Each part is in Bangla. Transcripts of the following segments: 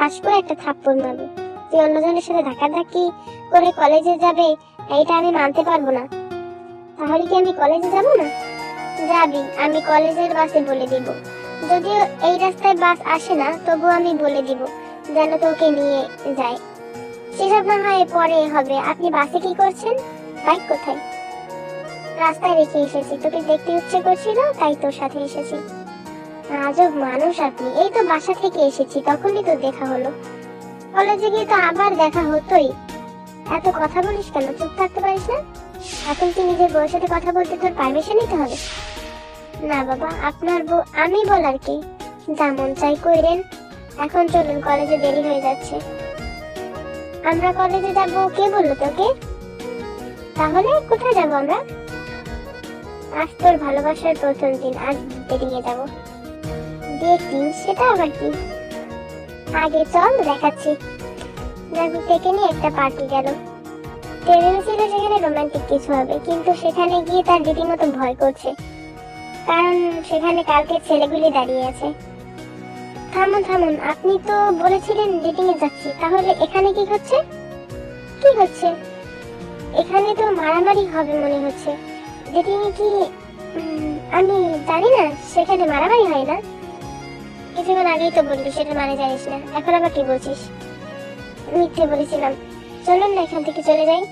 থাপ্পড় মারবো। তুই অন্যজনের সাথে ধাক্কাধাক্কি করে কলেজে যাবে, এইটা আমি মানতে পারব না। তাহলে কি আমি কলেজে যাব না? যাবি, আমি কলেজের বাসে বলে দিব। যদিও এই রাস্তায় বাস আসে না তবু আমি বলে দিব, যেন তোকে নিয়ে যায়। সেসব না হয় পরে হবে। আপনি বাসে কি করছেন? বাইক কোথায়? রাস্তায় রেখে এসেছি। তোকে দেখতে ইচ্ছে করছিল, তাই তোর সাথে এসেছি। আজব মানুষ আপনি এই তো বাসা থেকে এসেছি, তখনই তো দেখা হলো। কলেজে গিয়ে তো আবার দেখা হতোই। এত কথা বলিস কেন? চুপ থাকতে পারিস না? এখন কি নিজের বউয়ের সাথে কথা বলতে তোর পারমিশন নিতে হবে? না বাবা, আপনার বউ আমি বলার কি? যা মন চাই কইরেন। এখন চলুন, কলেজে দেরি হয়ে যাচ্ছে। আমরা কলেজে যাব, কে বলল তোকে? তাহলে কোথায় যাব আমরা? আজ তোর ভালোবাসার প্রথম দিন, আজ বেরিয়ে যাব। ডেটিং সেটা আবার কি? আগে চল দেখাচ্ছি। দেখো থেকে নিয়ে একটা পার্টি গেল। ভেবেছিল সেখানে রোমান্টিক কিছু হবে, কিন্তু সেখানে গিয়ে তার রীতিমতো ভয় করছে। কারণ সেখানে কালকে ছেলেগুলি দাঁড়িয়ে আছে। থামুন থামুন, আপনি তো বলেছিলেন ডেটিং এ যাচ্ছি, তাহলে এখানে কি হচ্ছে? কি হচ্ছে? এখানে তো মারামারি হবে মনে হচ্ছে। ডেটিং এ কি আমি জানি না, সেখানে মারামারি হয় না। কিছুক্ষণ আগেই তো বললি, সেটা মানে জানিস না। এখন আবার কি বলছিস? মিথ্যে বলেছিলাম। চলুন না এখান থেকে চলে যাই।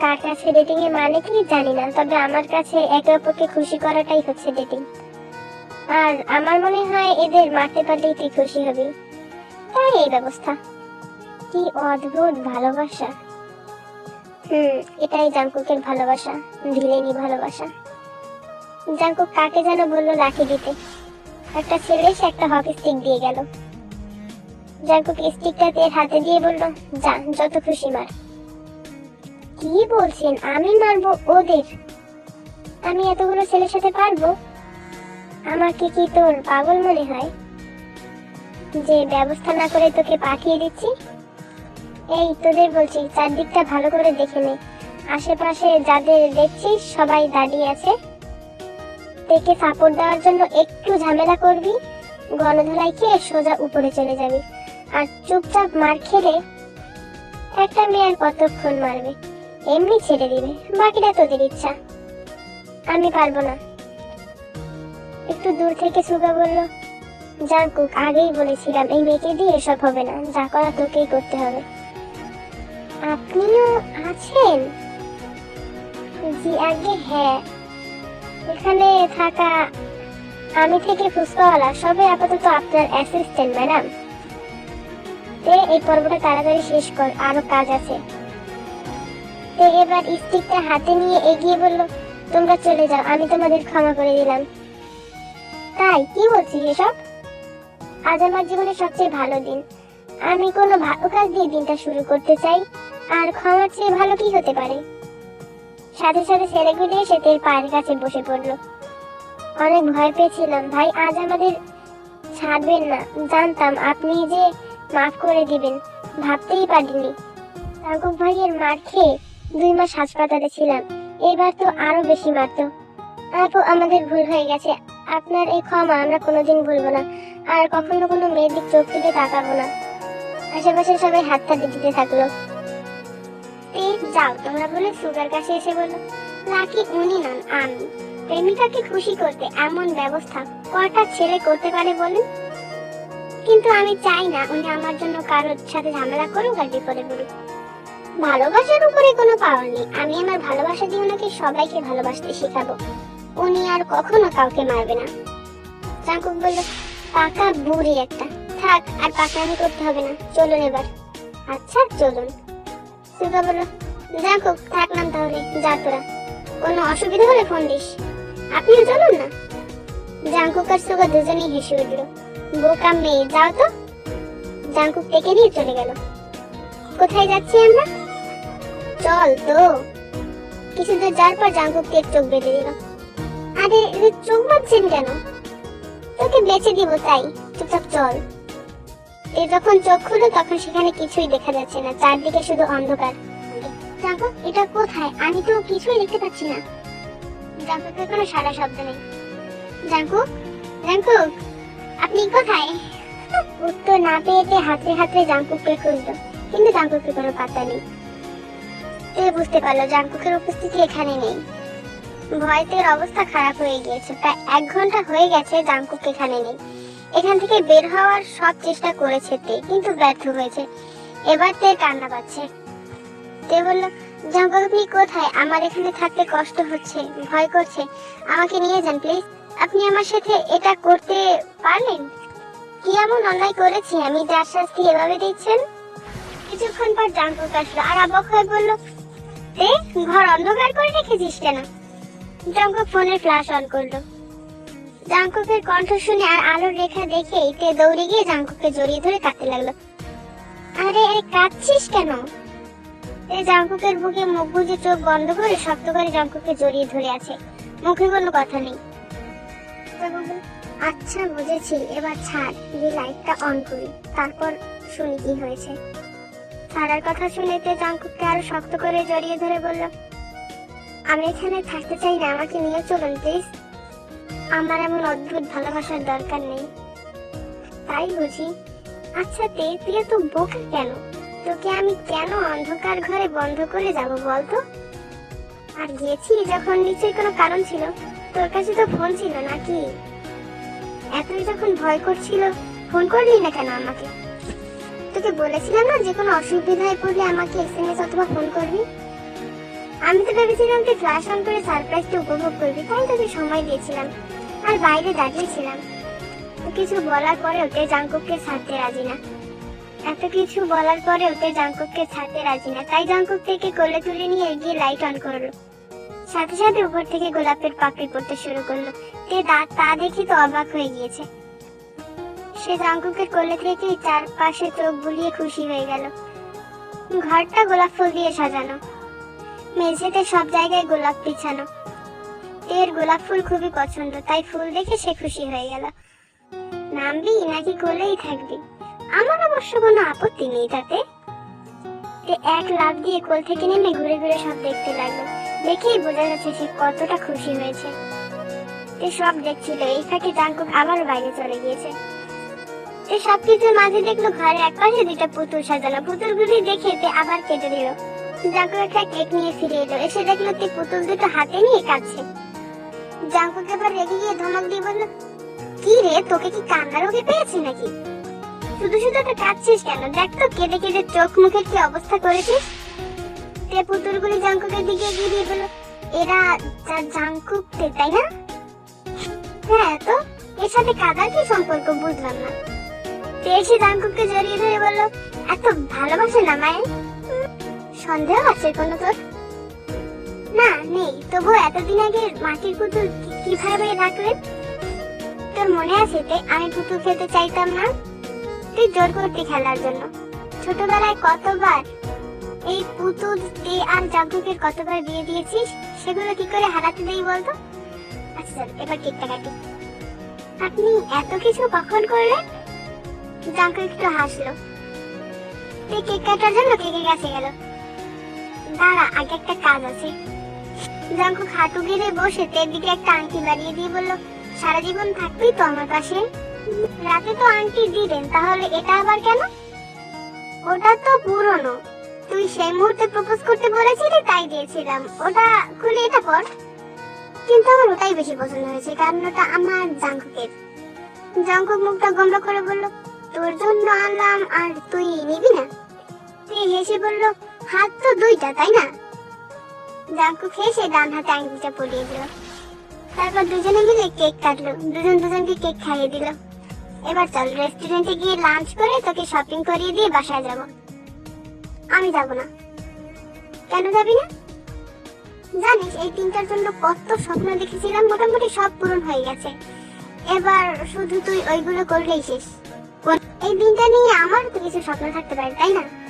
কার কাছে ডেটিং এর মানে কি জানি না, তবে আমার কাছে একে অপরকে খুশি করাটাই হচ্ছে ডেটিং আর আমার মনে হয় এদের মারতে পারলেই তুই খুশি হবি। তাই এই ব্যবস্থা। কি অদ্ভুত ভালোবাসা। হুম, এটাই জাঙ্কুকের ভালোবাসা, ভিলেনি ভালোবাসা। জাঙ্কুক কাকে যেন বলল লাঠি দিতে। একটা ছেলে, সে একটা হকি স্টিক দিয়ে গেল। জাঙ্কুক স্টিকটা তের হাতে দিয়ে বলল, যা, যত খুশি মার। কি বলছেন? আমি মারবো ওদের? আমি এতগুলো ছেলের সাথে পারব? আমাকে কি তোর পাগল মনে হয়? যে ব্যবস্থা না করে তোকে পাঠিয়ে দিচ্ছি? এই তোদের বলছি, চারদিকটা ভালো করে দেখে নে। আশেপাশে যাদের দেখছিস সবাই দাঁড়িয়ে আছে। দেখে সাপোর্ট দেওয়ার জন্য একটু ঝামেলা করবি, গণধোলাই খেয়ে সোজা উপরে চলে যাবি। আর চুপচাপ মার খেলে একটা মেয়ে আর কতক্ষণ মারবে? এমনি ছেড়ে দিবে, বাকিটা তোদের ইচ্ছা। আমি পারব না। একটু দূর থেকে সুগা বলল জাঙ্কুক আগেই বলেছিলাম এই মেয়েকে দিয়ে এসব হবে না, যা করা তোকেই করতে হবে। আপনিও আছেন? জি, আগে হ্যাঁ। এখানে থাকা আমি থেকে ফুসকাওয়ালা সবে আপাতত আপনার অ্যাসিস্ট্যান্ট ম্যাডাম তে এই পর্বটা তাড়াতাড়ি শেষ কর, আরও কাজ আছে। তে এবার স্টিকটা হাতে নিয়ে এগিয়ে বলল, তোমরা চলে যাও, আমি তোমাদের ক্ষমা করে দিলাম। তাই? কি বলছিস এসব? আজ আমার জীবনের সবচেয়ে ভালো দিন। আমি কোনো ভালো কাজ দিয়ে দিনটা শুরু করতে চাই। আর ক্ষমার চেয়ে ভালো কি হতে পারে? সাথে সাথে ছেলেগুলি এসে তের পায়ের কাছে বসে পড়ল। অনেক ভয় পেয়েছিলাম, ভাই, আজ আমাদের ছাড়বেন না। জানতাম আপনি যে মাফ করে দিবেন, ভাবতেই পারিনি। তারকুব ভাইয়ের মার খেয়ে দুই মাস হাসপাতালে ছিলাম, এবার তো আরও বেশি মারতো আপু আমাদের ভুল হয়ে গেছে, আপনার এই ক্ষমা আমরা কোনোদিন ভুলবো না, আর কখনো কোনো মেয়ের দিক চোখ তুলে তাকাবো না। আশেপাশে সবাই হাত দিতে থাকল। এই যাও, তোমরা বলে সুগার কাছে এসে বলল নাকি উনি নন, আমি। প্রেমিকাকে খুশি করতে এমন ব্যবস্থা কটা ছেলে করতে পারে বলুন? কিন্তু আমি চাই না উনি আমার জন্য কারোর সাথে ঝামেলা করুক আর বিপদে পড়ুক। ভালোবাসার উপরে কোনো পাওয়ার নেই। আমি আমার ভালোবাসা দিয়ে ওনাকে সবাইকে ভালোবাসতে শেখাবো। উনি আর কখনো কাউকে মারবে না। চাঙ্কুক বলল, পাকা বুড়ি একটা। থাক, আর পাকনামি করতে হবে না। চলুন এবার। আচ্ছা চলুন। সুগা বলল জাঙ্কুক থাকলাম তাহলে, যা তোরা। কোনো অসুবিধা হলে ফোন দিস। আপনিও চলুন না। জাঙ্কুক আর সুগা দুজনেই হেসে উঠল। বোকা মেয়ে, যাও তো। জাঙ্কুক থেকে নিয়ে চলে গেল। কোথায় যাচ্ছি আমরা? চল তো। কিছু দূর যাওয়ার পর জাঙ্কুক তের চোখ বেঁধে দিল। আরে চোখ বাঁধছেন কেন? তোকে বেঁচে দিব, তাই। চুপচাপ চল। এ যখন চোখ খুলো, তখন সেখানে কিছুই দেখা যাচ্ছে না। চারদিকে শুধু অন্ধকার। জাঙ্কুক এটা কোথায়? আমি তো কিছুই দেখতে পাচ্ছি না। জাঙ্কুকের কোনো সারা শব্দ নেই। জাঙ্কুক জাঙ্কুক, আপনি কোথায়? উত্তর না পেয়ে তে হাতড়ে হাতড়ে জাঙ্কুককে খুঁজলো কিন্তু জাঙ্কুকের কোনো পাত্তা নেই। তে বুঝতে পারল জাঙ্কুকের উপস্থিতি এখানে নেই। ভয়তের অবস্থা খারাপ হয়ে গিয়েছে। প্রায় এক ঘণ্টা হয়ে গেছে জাঙ্কুক এখানে নেই। এখান থেকে বের হওয়ার সব চেষ্টা করেছে তে, কিন্তু ব্যর্থ হয়েছে। এবার তে কান্না পাচ্ছে। তে বলল জাঙ্কুক আপনি কোথায়? আমার এখানে থাকতে কষ্ট হচ্ছে, ভয় করছে। আমাকে নিয়ে যান প্লিজ আপনি আমার সাথে এটা করতে পারলেন? কি এমন অন্যায় করেছি? আমি যার শাস্তি এভাবে দিচ্ছেন? কিছুক্ষণ পর জাঙ্কুক আসলো আর অবাক হয়ে বলল, তে, ঘর অন্ধকার করে রেখেছিস কেন? জাঙ্কুক ফোনের ফ্ল্যাশ অন করল। জাঙ্কুকের কণ্ঠ শুনে আর আলোর রেখা দেখে তে দৌড়ে গিয়ে জাঙ্কুককে জড়িয়ে ধরে কাঁদতে লাগল। আরে আরে, কাঁদছিস কেন? জাঙ্কুকের বুকে মুখ বুজে চোখ বন্ধ করে শক্ত করে জাঙ্কুককে জড়িয়ে ধরে আছে। মুখে কোনো কথা নেই। আচ্ছা বুঝেছি। এবার ছাড়। যে লাইটটা অন করি। তারপর শুনি কি হয়েছে। ছাড়ার কথা শুনে তে জাঙ্কুককে আরও শক্ত করে জড়িয়ে ধরে বলল, আমি এখানে থাকতে চাই না। আমাকে নিয়ে চলুন, প্লিজ। আমার এমন অদ্ভুত ভালোবাসার দরকার নেই। তাই বুঝি আচ্ছা তে তুই তো বোকা কেন? তোকে আমি কেন অন্ধকার ঘরে বন্ধ করে যাব বলতো? আর গিয়েছি যখন, নিশ্চয়ই কোনো কারণ ছিল? তোর কাছে তো ফোন ছিল নাকি? এতই যখন ভয় করছিল, ফোন করলি না কেন আমাকে? তোকে বলেছিলাম না যে কোনো অসুবিধায় পড়লে আমাকে এসএমএস অথবা ফোন করবি? আমি তো ভেবেছিলাম তুই ফ্ল্যাশ অন করে সারপ্রাইজটা উপভোগ করবি, তাই তোকে সময় দিয়েছিলাম। আর বাইরে দাঁড়িয়েছিলাম তো কিছু বলার পরে ওতে জাঙ্কুককে ছাড়তে রাজি না। এত কিছু বলার পরে ওতে জাঙ্কুককে ছাড়তে রাজি না। তাই জাঙ্কুক থেকে কোলে তুলে নিয়ে এগিয়ে লাইট অন করল। সাথে সাথে উপর থেকে গোলাপের পাপড়ি পড়তে শুরু করল। তে দাঁত তা দেখি তো অবাক হয়ে গিয়েছে। সে জাঙ্কুকের কোলে থেকে চারপাশে চোখ বুলিয়ে খুশি হয়ে গেল। ঘরটা গোলাপ ফুল দিয়ে সাজানো। মেঝেতে সব জায়গায় গোলাপ বিছানো। এর গোলাপ ফুল খুবই পছন্দ, তাই ফুল দেখে সে খুশি হয়ে গেল। নামবি নাকি কোলেই থাকবি? আমার অবশ্য কোনো আপত্তি নেই তাতে। এক লাফ দিয়ে কোল থেকে নেমে ঘুরে ঘুরে সব দেখতে লাগল। দেখেই বোঝা যাচ্ছে সে কতটা খুশি হয়েছে। তে সব দেখছিল, এই ফাঁকে জাঙ্কুক আবার বাইরে চলে গিয়েছে। তে সবকিছুর মাঝে দেখল ঘরে এক পাশে দুইটা পুতুল সাজানো। পুতুলগুলি দেখে তে আবার কেটে দিল। জাঙ্কুক একটা কেক নিয়ে ফিরে এলো। এসে দেখল তে পুতুল দুটো হাতে নিয়ে কাঁদছে। জাঙ্কুক এবার রেগে গিয়ে ধমক দিয়ে বলল, কি রে, তোকে কি কান্নার রোগে পেয়েছে নাকি? শুধু শুধু তো কাঁদছিস কেন? দেখ তো, কেঁদে কেঁদে চোখ মুখের কি অবস্থা করেছিস? তে পুতুলগুলি জাঙ্কুকের দিকে এগিয়ে দিয়ে বলল, এরা যা- জাঙ্কুক তাই না? হ্যাঁ তো এর সাথে কাদার কি সম্পর্ক বুঝলাম না। তে জাঙ্কুককে জড়িয়ে ধরে বলল, এত ভালোবাসে না মায়ের সন্দেহ আছে কোনো তোর? না, নেই। তবু এতদিন আগে মাটির পুতুল কীভাবে রাখলেন? তোর মনে আছে তে আমি পুতুল খেলতে চাইতাম না? তুই জোর করতি খেলার জন্য। ছোটবেলায় কতবার এই পুতুল তে আর জাগুকের কতবার বিয়ে দিয়েছিস? সেগুলো কি করে হারাতে দেই বলতো? আচ্ছা এবার কেকটা কাটি। আপনি এত কিছু কখন করলেন? জাঙ্কু একটু হাসলো। তুই কেক কাটার জন্য কেকের কাছে গেল। দাঁড়া, আগে একটা কাজ আছে। জাঙ্কু খাটু গিরে বসে তের দিকে একটা আংটি বাড়িয়ে দিয়ে বলল, সারা জীবন থাকবি তো আমার পাশে? রাতে তো আংটি দিবেন, তাহলে এটা আবার কেন? ওটা তো পুরনো। তুই সেই মুহূর্তে প্রপোজ করতে বলেছিলি, তাই দিয়েছিলাম। ওটা খুলে এটা পর কিন্তু আমার ওটাই বেশি পছন্দ হয়েছে, কারণ ওটা আমার জাঙ্কুকের। জাঙ্কুক মুখটা গম্ভ করে বলল, তোর জন্য আনলাম আর তুই নিবি না? তুই হেসে বলল, হাত তো দুইটা, তাই না? জাঙ্কুক হেসে ডান হাতে আঙ্গুলটা পরিয়ে দিল। তারপর দুজনে মিলে কেক কাটলো। দুজন দুজনকে কেক খাইয়ে দিল। এবার চল রেস্টুরেন্টে গিয়ে লাঞ্চ করে তোকে শপিং করিয়ে দিয়ে বাসায় যাব। আমি যাব না। কেন যাবি না? জানিস, এই তিনটার জন্য কত স্বপ্ন দেখেছিলাম, মোটামুটি সব পূরণ হয়ে গেছে। এবার শুধু তুই ওইগুলো করলেই শেষ। এই দিনটা নিয়ে আমার তো কিছু স্বপ্ন থাকতে পারে, তাই না?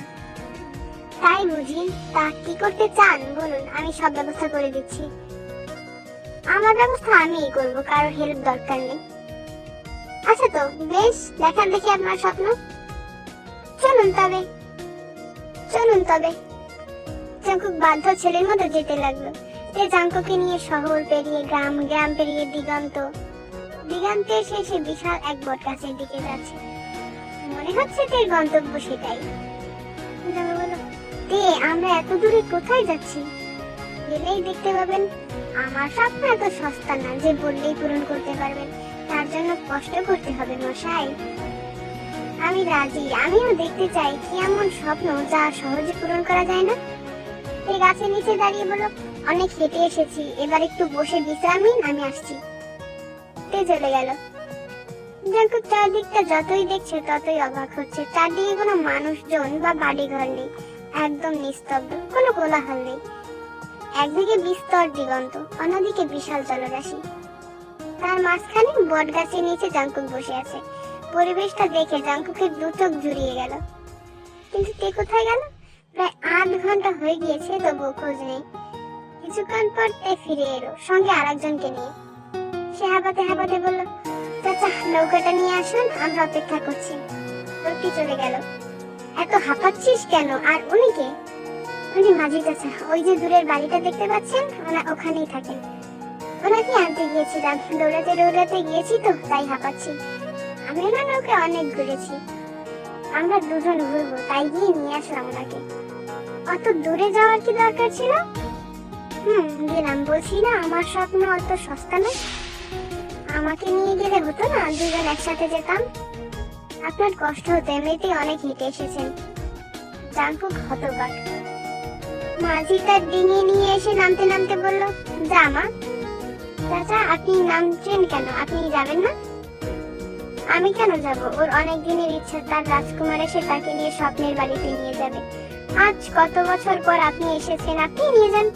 তাই বুঝি তা কি করতে চান? বলুন, আমি সব ব্যবস্থা করে দিচ্ছি। আমার ব্যবস্থা আমিই করব কারোর হেল্প দরকার নেই। আচ্ছা তো, বেশ দেখার দেখি আপনার স্বপ্ন। চলুন তবে চলুন তবে। চাঙ্কুক বাধ্য ছেলের মতো যেতে লাগল। সে চাঙ্কুকে নিয়ে শহর পেরিয়ে গ্রাম গ্রাম পেরিয়ে দিগন্ত। দিগন্তের শেষে বিশাল এক বট গাছের দিকে যাচ্ছে। মনে হচ্ছে তোর গন্তব্য সেটাই। বলল তে, আমরা এত দূরে কোথায় যাচ্ছি? গেলেই দেখতে পাবেন, আমার স্বপ্ন এত সস্তা না যে বললেই পূরণ করতে পারবেন। তার জন্য কষ্ট করতে হবে, মশাই। আমি রাজি, আমিও দেখতে চাই কি এমন স্বপ্ন যা সহজে পূরণ করা যায় না। এই গাছের নিচে দাঁড়িয়ে বলো, অনেক হেঁটে এসেছি, এবার একটু বসে বিশ্রাম নিন আমি আসছি। তে চলে গেল। জাঙ্কুক চারদিকটা যতই দেখছে ততই অবাক হচ্ছে, চারদিকে কোনো মানুষজন বা বাড়ি ঘর নেই। একদম নিস্তব্ধ, কোনো কোলাহল নেই। একদিকে বিস্তর দিগন্ত, অন্যদিকে বিশাল জলরাশি। তার মাঝখানে বট গাছের নিচে জাঙ্কুক বসে আছে। পরিবেশটা দেখে জাঙ্কুকের দু চোখ জুড়িয়ে গেল। কিন্তু তে কোথায় গেল? প্রায় আধ ঘণ্টা হয়ে গিয়েছে, তবুও খোঁজ নেই। কিছুক্ষণ পর তে ফিরে এলো, সঙ্গে আরেকজনকে নিয়ে। সে হাবাতে হাবাতে বলল, চাচা, নৌকাটা নিয়ে আসুন, আমরা অপেক্ষা করছি। লোকটি চলে গেল। এত হাঁপাচ্ছিস কেন? আর উনি কে? উনি মাঝি কাছে। ওই যে দূরের বাড়িটা দেখতে পাচ্ছেন? ওনা ওখানেই থাকেন। ওনাকে আনতে গিয়েছিলাম। দৌড়াতে দৌড়াতে গিয়েছি তো, তাই হাঁপাচ্ছি। আমি না নৌকে অনেক ঘুরেছি। আমরা দুজন ঘুরবো, তাই গিয়ে নিয়ে আসলাম ওনাকে। অত দূরে যাওয়ার কি দরকার ছিল? হুম, গেলাম। বলছি না, আমার স্বপ্ন অত সস্তা না আমাকে নিয়ে গেলে হতো না, দুজন একসাথে যেতাম। আপনার কষ্ট হতো এমনিতেই অনেক হেঁটে এসেছেন। জাঙ্কুক হতবাক। মাঝি তার ডিঙিয়ে নিয়ে এসে নামতে নামতে বলল, যা মা। চাচা, আপনি নামছেন কেন? আপনি যাবেন না? আমি কেন যাব? ওর অনেক দিনের ইচ্ছা। তার রাজকুমার এসে তাকে নিয়ে স্বপ্নের বাড়িতে নিয়ে যাবে। আজ কত বছর পর আপনি এসেছেন? আপনি নিয়ে যান।